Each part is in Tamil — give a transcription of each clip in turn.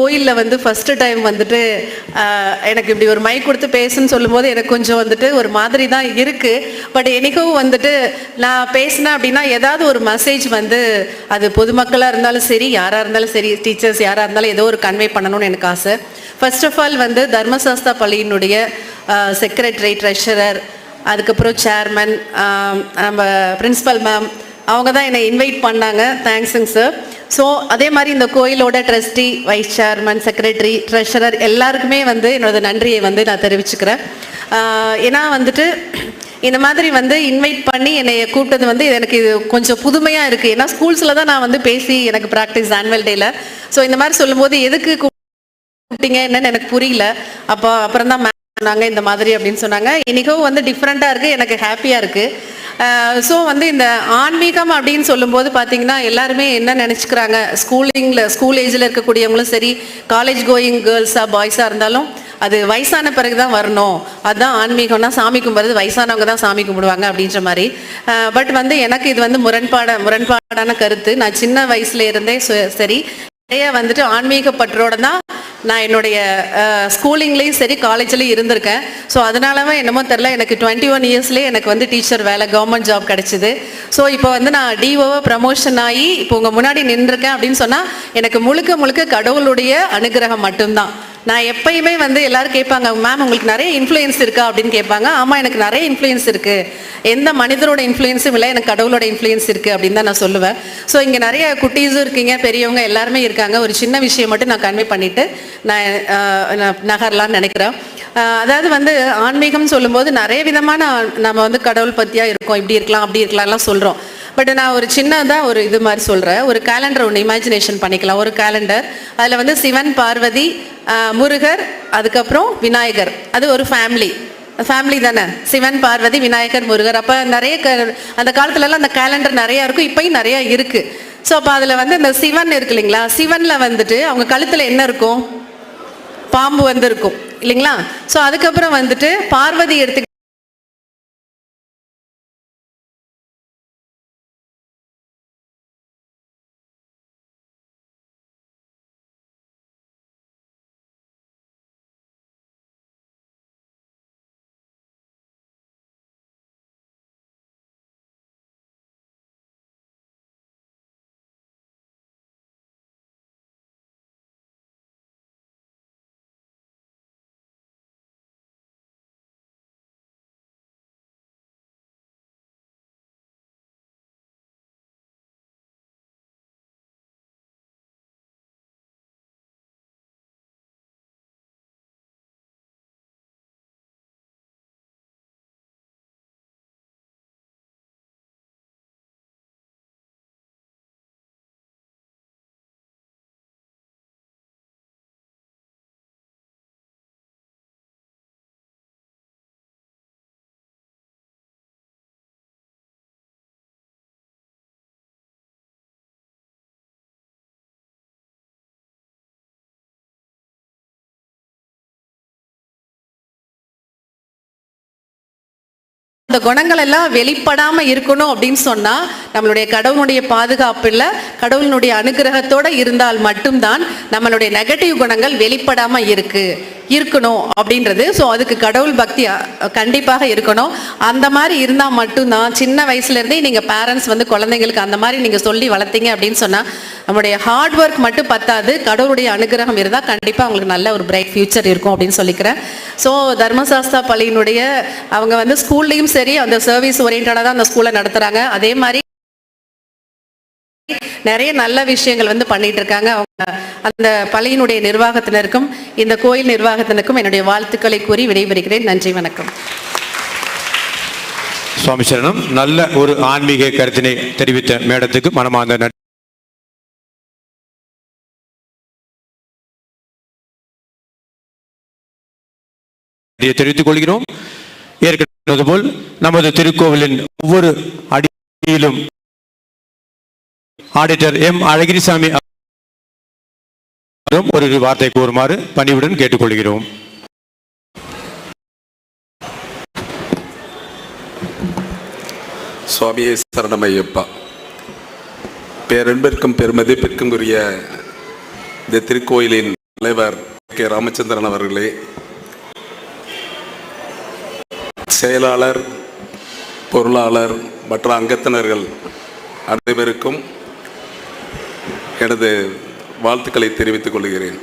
கோயிலில் வந்து ஃபஸ்ட்டு டைம் வந்துட்டு எனக்கு இப்படி ஒரு மைக் கொடுத்து பேசுன்னு சொல்லும்போது எனக்கு கொஞ்சம் வந்துட்டு ஒரு மாதிரி தான் இருக்குது பட் எனக்கும் வந்துட்டு நான் பேசினேன் அப்படின்னா ஏதாவது ஒரு மெசேஜ் வந்து அது பொதுமக்களாக இருந்தாலும் சரி யாராக இருந்தாலும் சரி டீச்சர்ஸ் யாராக இருந்தாலும் ஏதோ ஒரு கன்வே பண்ணணும்னு எனக்கு ஆசை. ஃபர்ஸ்ட் ஆஃப் ஆல் வந்து தர்மசாஸ்தா பள்ளியினுடைய செக்ரட்டரி ட்ரெஷரர் அதுக்கப்புறம் சேர்மன் நம்ம பிரின்ஸிபல் மேம் அவங்க தான் என்னை இன்வைட் பண்ணாங்க. தேங்க்ஸுங்க சார் ஸோ அதே மாதிரி இந்த கோயிலோட trustee vice chairman secretary treasurer எல்லாருக்குமே வந்து என்னோட நன்றியை வந்து நான் தெரிவிச்சுக்கிறேன். ஏன்னா வந்துட்டு இந்த மாதிரி வந்து இன்வைட் பண்ணி என்னை கூப்பிட்டது வந்து எனக்கு இது கொஞ்சம் புதுமையாக இருக்குது ஏன்னா ஸ்கூல்ஸில் தான் நான் வந்து பேசி எனக்கு ப்ராக்டிஸ் ஆனுவல் டேயில் ஸோ இந்த மாதிரி சொல்லும்போது எதுக்கு கூப்பிட்டீங்க? என்னன்னு எனக்கு புரியல. அப்போ அப்புறம் தான் மேம் சொன்னாங்க இந்த மாதிரி அப்படின்னு சொன்னாங்க. இன்னைக்கும் வந்து டிஃப்ரெண்ட்டாக இருக்குது எனக்கு ஹாப்பியாக இருக்குது ஸோ வந்து இந்த ஆன்மீகம் அப்படின்னு சொல்லும்போது பார்த்தீங்கன்னா எல்லாருமே என்ன நினச்சிக்கிறாங்க? ஸ்கூலிங்கில் ஸ்கூல் ஏஜில் இருக்கக்கூடியவங்களும் சரி காலேஜ் கோயிங் கேர்ள்ஸாக பாய்ஸாக இருந்தாலும் அது வயசான பிறகு தான் வரணும். அதுதான் ஆன்மீகம்னா சாமி கும்பிட்றது வயசானவங்க தான் சாமி கும்பிடுவாங்க அப்படின்ற மாதிரி. பட் வந்து எனக்கு இது வந்து முரண்பாட முரண்பாடான கருத்து. நான் சின்ன வயசுல இருந்தே சரி நிறைய வந்துட்டு ஆன்மீக பற்றோட தான் நான் என்னுடைய ஸ்கூலிங்லேயும் சரி காலேஜ்லேயும் இருந்திருக்கேன். ஸோ அதனாலவே என்னமோ தெரில எனக்கு டுவெண்ட்டி ஒன் இயர்ஸ்லேயே எனக்கு வந்து டீச்சர் வேலை கவர்மெண்ட் ஜாப் கிடச்சிது. ஸோ இப்போ வந்து நான் டிஓவை ப்ரமோஷன் ஆகி இப்போ உங்கள் முன்னாடி நின்றுருக்கேன் அப்படின்னு சொன்னால் எனக்கு முழுக்க முழுக்க கடவுளுடைய அனுகிரகம் மட்டும்தான். நான் எப்பயுமே வந்து எல்லாரும் கேட்பாங்க மேம் உங்களுக்கு நிறைய இன்ஃப்ளூயன்ஸ் இருக்கா? அப்படின்னு கேட்பாங்க. ஆமாம் எனக்கு நிறைய இன்ஃப்ளூயன்ஸ் இருக்குது எந்த மனிதரோட இன்ஃப்ளூயன்ஸும் இல்லை எனக்கு கடவுளோட இன்ஃப்ளூயன்ஸ் இருக்குது அப்படின்னு தான் நான் சொல்லுவேன். ஸோ இங்கே நிறைய குட்டீஸும் இருக்கீங்க பெரியவங்க எல்லாருமே இருக்காங்க. ஒரு சின்ன விஷயம் மட்டும் நான் கன்வே பண்ணிவிட்டு நான் நகரலாம்னு நினைக்கிறேன். அதாவது வந்து ஆன்மீகம் சொல்லும்போது நிறைய விதமான நம்ம வந்து கடவுள் பற்றியாக இருக்கோம் இப்படி இருக்கலாம் அப்படி இருக்கலாம்லாம் சொல்கிறோம் பட் நான் ஒரு சின்னதாக ஒரு இது மாதிரி சொல்கிறேன் ஒரு கேலண்டர் ஒன்று இமேஜினேஷன் பண்ணிக்கலாம். ஒரு கேலண்டர் அதில் வந்து சிவன் பார்வதி முருகர் அதுக்கப்புறம் விநாயகர். அது ஒரு ஃபேமிலி ஃபேமிலி தானே. சிவன் பார்வதி விநாயகர் முருகர். அப்போ நிறைய க அந்த காலத்துலலாம் அந்த கேலண்டர் நிறையா இருக்கும். இப்போயும் நிறையா இருக்குது ஸோ அப்போ அதில் வந்து இந்த சிவன் இருக்கு இல்லைங்களா? சிவனில் வந்துட்டு அவங்க கழுத்தில் என்ன இருக்கும்? பாம்பு வந்து இருக்கும் இல்லைங்களா? ஸோ அதுக்கப்புறம் வந்துட்டு பார்வதி எடுத்து அந்த குணங்கள் எல்லாம் வெளிப்படாம இருக்கணும் அப்படின்னு சொன்னா நம்மளுடைய கடவுளுடைய பாதுகாப்புல கடவுளினுடைய அனுகிரகத்தோட இருந்தால் மட்டும்தான் நம்மளுடைய நெகட்டிவ் குணங்கள் வெளிப்படாம இருக்கு இருக்கணும் அப்படின்றது. ஸோ அதுக்கு கடவுள் பக்தி கண்டிப்பாக இருக்கணும். அந்த மாதிரி இருந்தால் மட்டும்தான் சின்ன வயசுலேருந்தே நீங்கள் பேரண்ட்ஸ் வந்து குழந்தைங்களுக்கு அந்த மாதிரி நீங்கள் சொல்லி வளர்த்தீங்க அப்படின்னு சொன்னால் நம்முடைய ஹார்ட் ஒர்க் மட்டும் பத்தாது கடவுளுடைய அனுகிரகம் இருந்தால் கண்டிப்பாக அவங்களுக்கு நல்ல ஒரு பிரைட் ஃபியூச்சர் இருக்கும் அப்படின்னு சொல்லிக்கிறேன். ஸோ தர்மசாஸ்தா பள்ளியினுடைய அவங்க வந்து ஸ்கூல்லையும் சரி அந்த சர்வீஸ் ஓரியன்டாக தான் அந்த ஸ்கூலை நடத்துகிறாங்க அதே மாதிரி நிறைய நல்ல விஷயங்கள் வந்து பண்ணிட்டு இருக்காங்க. அவங்க அந்த பள்ளியினுடைய நிர்வாகத்தினருக்கும் இந்த கோயில் நிர்வாகத்தினருக்கும் என்னுடைய வாழ்த்துக்களை கூறி விடைபெறுகிறேன். நன்றி வணக்கம். சுவாமி சரணம் நல்ல ஒரு ஆன்மீக கருத்தினை தெரிவித்த மேடத்துக்கு மனமார்ந்த நன்றி. நன்றியை தெரிவித்துக் கொள்கிறோம். ஏற்கனவே போல் நமது திருக்கோவிலின் ஒவ்வொரு அடியிலும் ஆடிட்டர் எம். அழகிரிசாமி ஒரு வார்த்தை கூறுமாறு பணிவுடன் கேட்டுக்கொள்கிறோம் சுவாமியே சரணமையப்பா. பேரன்பிற்கும் பெருமதிப்பிற்கும் உரிய இந்த திருக்கோயிலின் தலைவர் கே. ராமச்சந்திரன் அவர்களே செயலாளர் பொருளாளர் மற்ற அங்கத்தினர்கள் அனைவருக்கும் எனது வாழ்த்துக்களை தெரிவித்துக் கொள்கிறேன்.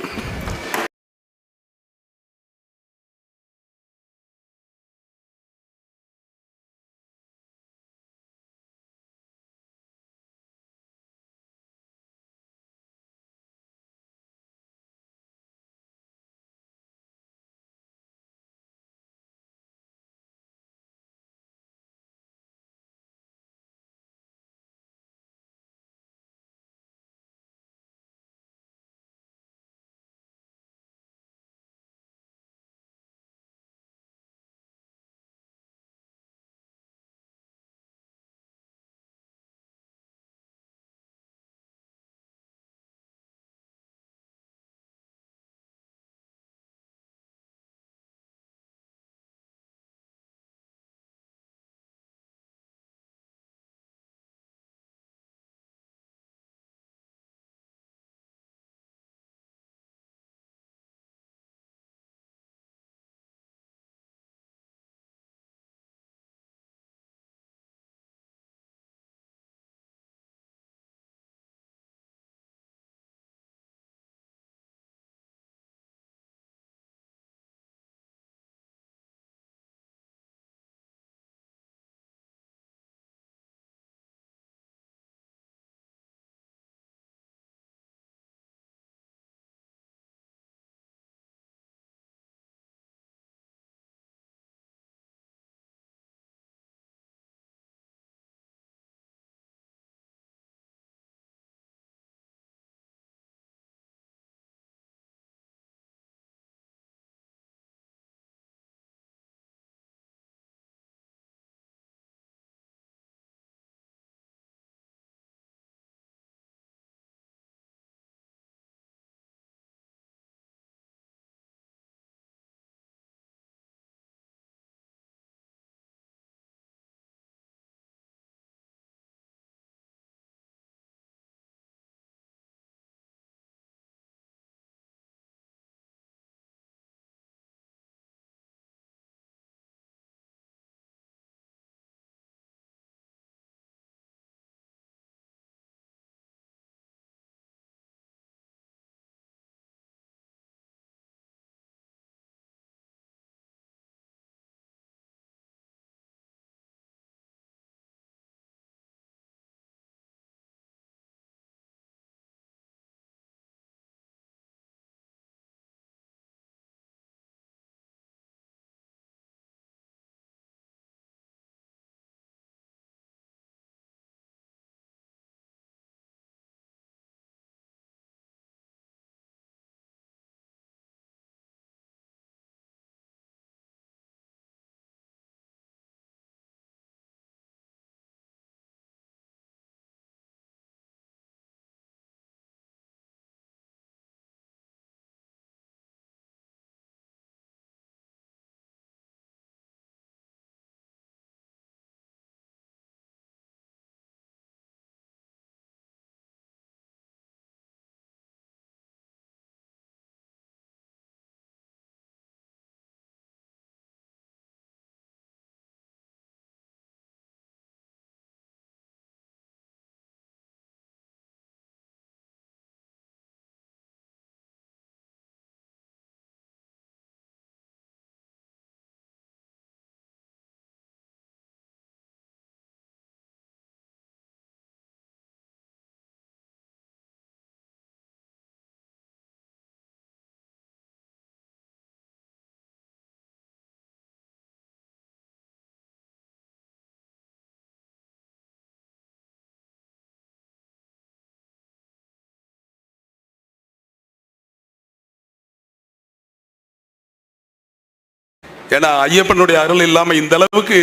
ஏன்னா ஐயப்பனுடைய அருள் இல்லாமல் இந்த அளவுக்கு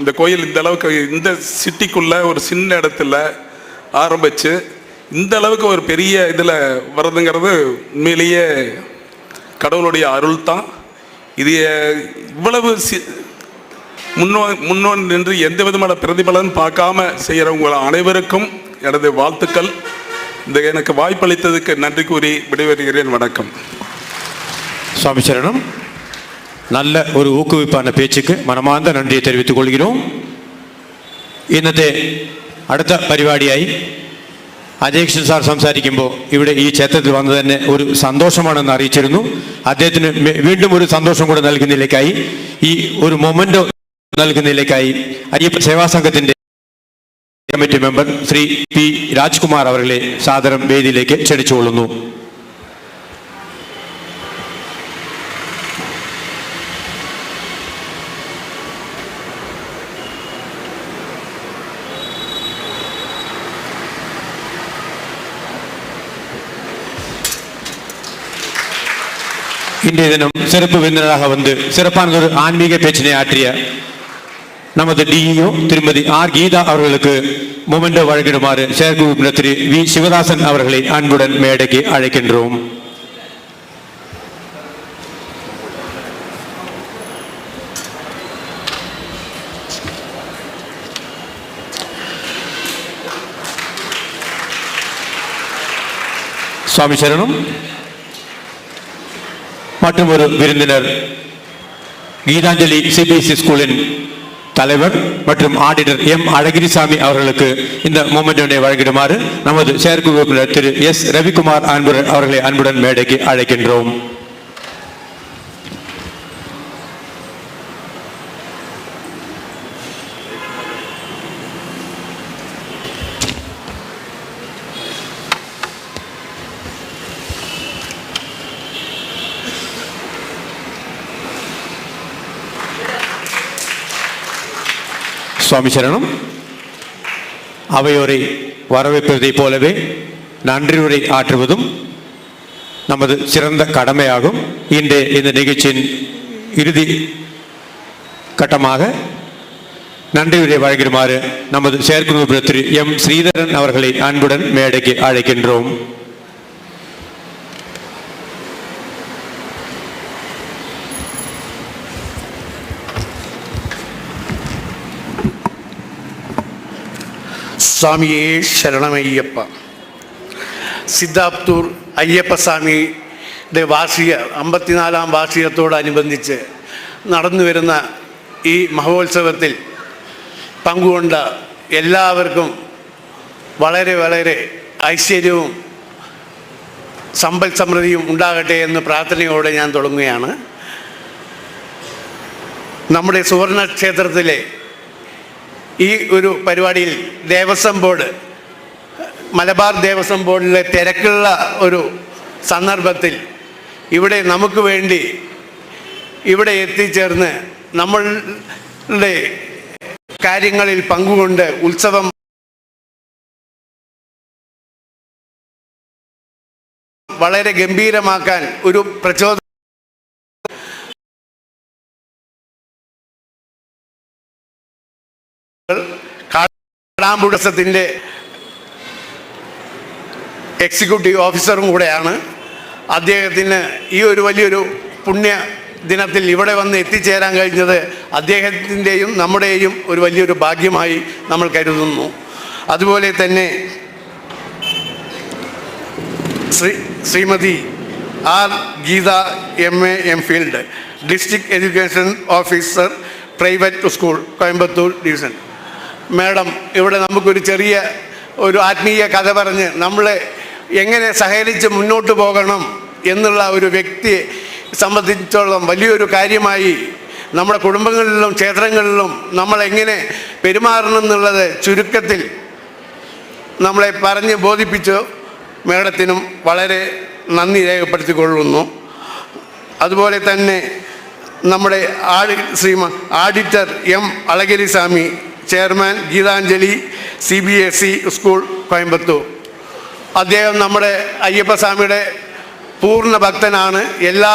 இந்த கோயில் இந்த அளவுக்கு இந்த சிட்டிக்குள்ள ஒரு சின்ன இடத்துல ஆரம்பிச்சு இந்த அளவுக்கு ஒரு பெரிய இதில் வர்றதுங்கிறது உண்மையிலேயே கடவுளுடைய அருள் தான். இது இவ்வளவு சி முன்னோ முன்னோன் நின்று எந்த விதமான பிரதிபலன் பார்க்காம செய்கிறவங்க அனைவருக்கும் எனது வாழ்த்துக்கள். இந்த எனக்கு வாய்ப்பளித்ததுக்கு நன்றி கூறி விடைபெறுகிறேன். வணக்கம். சுவாமி சரணம். നല്ല ഒരു ഊക്കുവിപ്പാണ് പേച്ചിക്ക്. മനമാന്ത നന്ദിയെ தெரிவித்துக் ഇന്നത്തെ അടുത്ത പരിപാടിയായി അജയകൃഷ്ണൻ സാർ സംസാരിക്കുമ്പോൾ ഇവിടെ ഈ ക്ഷേത്രത്തിൽ വന്നത് തന്നെ ഒരു സന്തോഷമാണെന്ന് അറിയിച്ചിരുന്നു. അദ്ദേഹത്തിന് വീണ്ടും ഒരു സന്തോഷം കൂടെ നൽകുന്നതിലേക്കായി ഈ ഒരു മൊമെന്റ് നൽകുന്നതിലേക്കായി അയ്യപ്പ സേവാ സംഘത്തിന്റെ committee member Shri P Rajkumar അവരുടെ സാദരം വേദിയിലേക്ക് ക്ഷണിച്ചുകൊള്ളുന്നു. இன்றைய தினம் சிறப்பு விருந்தினராக வந்து சிறப்பான ஒரு ஆன்மீக பேச்சினை ஆற்றிய நமது டிஇஓ திருமதி ஆர் கீதா அவர்களுக்கு மொமெண்டோ வழங்கிடுமாறு செயற்கு உறுப்பினர் திரு வி சிவதாசன் அவர்களை அன்புடன் மேடைக்கு அழைக்கின்றோம். சுவாமி சரணம். மற்றும் ஒரு விருந்தினர். கீதாஞ்சலி சிபிஎஸ்இ ஸ்கூலின் தலைவர் மற்றும் ஆடிட்டர் எம். அழகிரிசாமி அவர்களுக்கு இந்த மூமெண்டினை வழங்கிடுமாறு நமது செயற்குழு உறுப்பினர் திரு. எஸ். ரவிக்குமார் அன்புடன் அவர்களை அன்புடன் மேடைக்கு அழைக்கின்றோம். சுவாமி சரணம். அவையோரை வரவேற்பதைப் போலவே நன்றியுரை ஆற்றுவதும் நமது சிறந்த கடமையாகும். இன்று இந்த நிகழ்ச்சியின் இறுதி கட்டமாக நன்றியுரை வழங்கிடுமாறு நமது செயற்குழு திரு எம். ஸ்ரீதரன் அவர்களை அன்புடன் மேடைக்கு அழைக்கின்றோம். സ്വാമിയേ ശരണമയ്യപ്പ. സിദ്ധാപ്തൂർ അയ്യപ്പസ്വാമിയുടെ വാർഷിക അമ്പത്തിനാലാം വാർഷികത്തോടനുബന്ധിച്ച് നടന്നു വരുന്ന ഈ മഹോത്സവത്തിൽ പങ്കുകൊണ്ട എല്ലാവർക്കും വളരെ വളരെ ഐശ്വര്യവും സമ്പൽ സമൃദ്ധിയും ഉണ്ടാകട്ടെ എന്ന് പ്രാർത്ഥനയോടെ ഞാൻ തുടങ്ങുകയാണ്. നമ്മുടെ സുവർണ ക്ഷേത്രത്തിലെ ഈ ഒരു പരിപാടിയിൽ ദേവസ്വം ബോർഡ് മലബാർ ദേവസ്വം ബോർഡിലെ തിരക്കുള്ള ഒരു സന്ദർഭത്തിൽ ഇവിടെ നമുക്ക് വേണ്ടി ഇവിടെ എത്തിച്ചേർന്ന് നമ്മളുടെ കാര്യങ്ങളിൽ പങ്കുകൊണ്ട് ഉത്സവം വളരെ ഗംഭീരമാക്കാൻ ഒരു പ്രചോദനം കാടാമ്പുടസത്തിന്റെ എക്സിക്യൂട്ടീവ് ഓഫീസറും കൂടെയാണ്. അദ്ദേഹത്തിന് ഈ ഒരു വലിയൊരു പുണ്യ ദിനത്തിൽ ഇവിടെ വന്ന് എത്തിച്ചേരാൻ കഴിഞ്ഞത് അദ്ദേഹത്തിന്റെയും നമ്മുടെയും ഒരു വലിയൊരു ഭാഗ്യമായി നമ്മൾ കരുതുന്നു. അതുപോലെ തന്നെ Shri Shrimati R Geetha M A M field district education officer private school Coimbatore division. Madam ഇവിടെ നമുക്കൊരു ചെറിയ ഒരു ആത്മീയ കഥ പറഞ്ഞ് നമ്മളെ എങ്ങനെ സഹകരിച്ച് മുന്നോട്ട് പോകണം എന്നുള്ള ഒരു വ്യക്തിയെ സംബന്ധിച്ചോളം വലിയൊരു കാര്യമായി നമ്മുടെ കുടുംബങ്ങളിലും ക്ഷേത്രങ്ങളിലും നമ്മളെങ്ങനെ പെരുമാറണം എന്നുള്ളത് ചുരുക്കത്തിൽ നമ്മളെ പറഞ്ഞ് ബോധിപ്പിച്ചു. മേഡത്തിനും വളരെ നന്ദി രേഖപ്പെടുത്തിക്കൊള്ളുന്നു. അതുപോലെ തന്നെ നമ്മുടെ ആഡി ശ്രീമ auditor M Alagiriswamy chairman Geethanjali C B S E school Coimbatore. അദ്ദേഹം നമ്മുടെ അയ്യപ്പസ്വാമിയുടെ പൂർണ ഭക്തനാണ്. എല്ലാ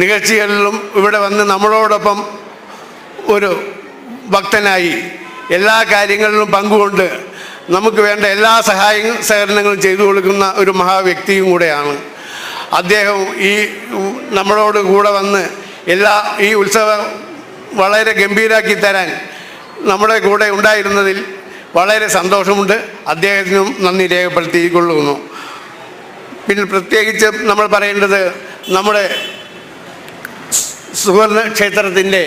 നികഴ്ചകളിലും ഇവിടെ വന്ന് നമ്മളോടൊപ്പം ഒരു ഭക്തനായി എല്ലാ കാര്യങ്ങളിലും പങ്കുകൊണ്ട് നമുക്ക് വേണ്ട എല്ലാ സഹായ സഹകരണങ്ങളും ചെയ്തു കൊടുക്കുന്ന ഒരു മഹാവ്യക്തിയും കൂടെയാണ്. അദ്ദേഹം ഈ നമ്മളോട് കൂടെ വന്ന് എല്ലാ ഈ ഉത്സവം വളരെ ഗംഭീരാക്കി തരാൻ നമ്മുടെ കൂടെ ഉണ്ടായിരുന്നതിൽ വളരെ സന്തോഷമുണ്ട്. അദ്ദേഹത്തിനും നന്ദി രേഖപ്പെടുത്തിക്കൊള്ളുന്നു. പിന്നെ പ്രത്യേകിച്ച് നമ്മൾ പറയേണ്ടത് നമ്മുടെ സുവർണ ക്ഷേത്രത്തിന്റെ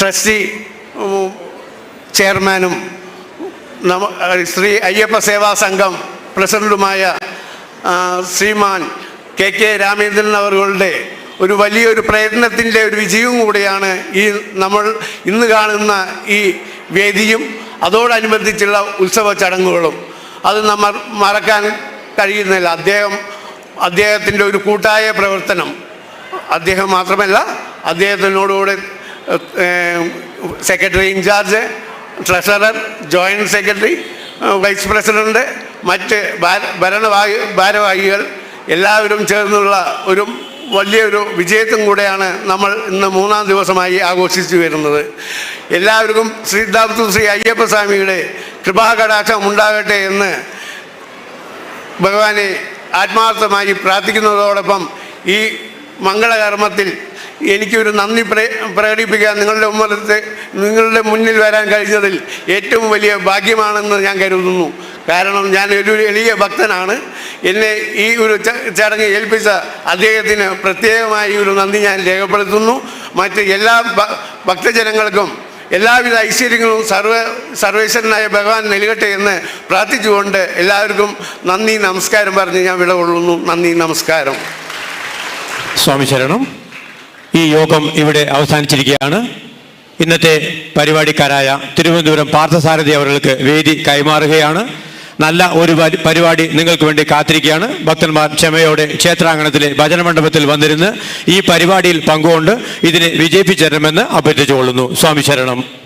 ട്രസ്റ്റി ചെയർമാനും നമ ശ്രീ അയ്യപ്പ സേവാ സംഘം പ്രസിഡന്റുമായ ശ്രീമാൻ കെ കെ രാമേന്ദ്രൻ അവരുടെ ഒരു വലിയൊരു പ്രയത്നത്തിന്റെ ഒരു വിജയവും കൂടിയാണ് ഈ നമ്മൾ ഇന്ന് കാണുന്ന ഈ വേദിയും അതോടനുബന്ധിച്ചുള്ള ഉത്സവ ചടങ്ങുകളും. അത് നമ്മൾ മറക്കാൻ കഴിയുന്നില്ല. അദ്ദേഹം അദ്ദേഹത്തിന്റെ ഒരു കൂട്ടായ പ്രവർത്തനം. അദ്ദേഹം മാത്രമല്ല അദ്ദേഹത്തിനോടുകൂടെ secretary in charge treasurer joint secretary vice president മറ്റ് ഭാര- ഭരണവാഹി ഭാരവാഹികൾ എല്ലാവരും ചേർന്നുള്ള ഒരു വലിയൊരു വിജയത്തും കൂടെയാണ് നമ്മൾ ഇന്ന് മൂന്നാം ദിവസമായി ആഘോഷിച്ചു വരുന്നത്. എല്ലാവർക്കും ശ്രീദാബ്ദു ശ്രീ അയ്യപ്പസ്വാമിയുടെ കൃപാകടാക്ഷം ഉണ്ടാകട്ടെ എന്ന് ഭഗവാനെ ആത്മാർത്ഥമായി പ്രാർത്ഥിക്കുന്നതോടൊപ്പം ഈ മംഗളകർമ്മത്തിൽ എനിക്കൊരു നന്ദി പ്ര- പ്രകടിപ്പിക്കാൻ നിങ്ങളുടെ മുമ്പിലത്തെ നിങ്ങളുടെ മുന്നിൽ വരാൻ കഴിഞ്ഞതിൽ ഏറ്റവും വലിയ ഭാഗ്യമാണെന്ന് ഞാൻ കരുതുന്നു. കാരണം ഞാൻ ഒരു എളിയ ഭക്തനാണ്. എന്നെ ഈ ഒരു ചടങ്ങ് ഏൽപ്പിച്ച അദ്ദേഹത്തിന് പ്രത്യേകമായി ഒരു നന്ദി ഞാൻ രേഖപ്പെടുത്തുന്നു. മറ്റ് എല്ലാ ഭക്തജനങ്ങൾക്കും എല്ലാവിധ ഐശ്വര്യങ്ങളും സർവ സർവേശ്വരനായ ഭഗവാൻ നൽകട്ടെ എന്ന് പ്രാർത്ഥിച്ചുകൊണ്ട് എല്ലാവർക്കും നന്ദി നമസ്കാരം പറഞ്ഞ് ഞാൻ വിടകൊള്ളുന്നു. നന്ദി നമസ്കാരം. സ്വാമി ശരണം. ഈ യോഗം ഇവിടെ അവസാനിച്ചിരിക്കുകയാണ്. ഇന്നത്തെ പരിപാടിക്കാരായ തിരുവനന്തപുരം പാർത്ഥസാരഥി അവർക്ക് വേദി കൈമാറുകയാണ്. നല്ല ഒരു പരിപാടി നിങ്ങൾക്ക് വേണ്ടി കാത്തിരിക്കുകയാണ്. ഭക്തന്മാർ ക്ഷമയോടെ ക്ഷേത്രാങ്കണത്തിലെ ഭജനമണ്ഡപത്തിൽ വന്നിരുന്ന് ഈ പരിപാടിയിൽ പങ്കുകൊണ്ട് ഇതിനെ വിജയിപ്പിച്ചു തരണമെന്ന് അഭ്യർത്ഥിച്ചുകൊള്ളുന്നു. സ്വാമി ശരണം.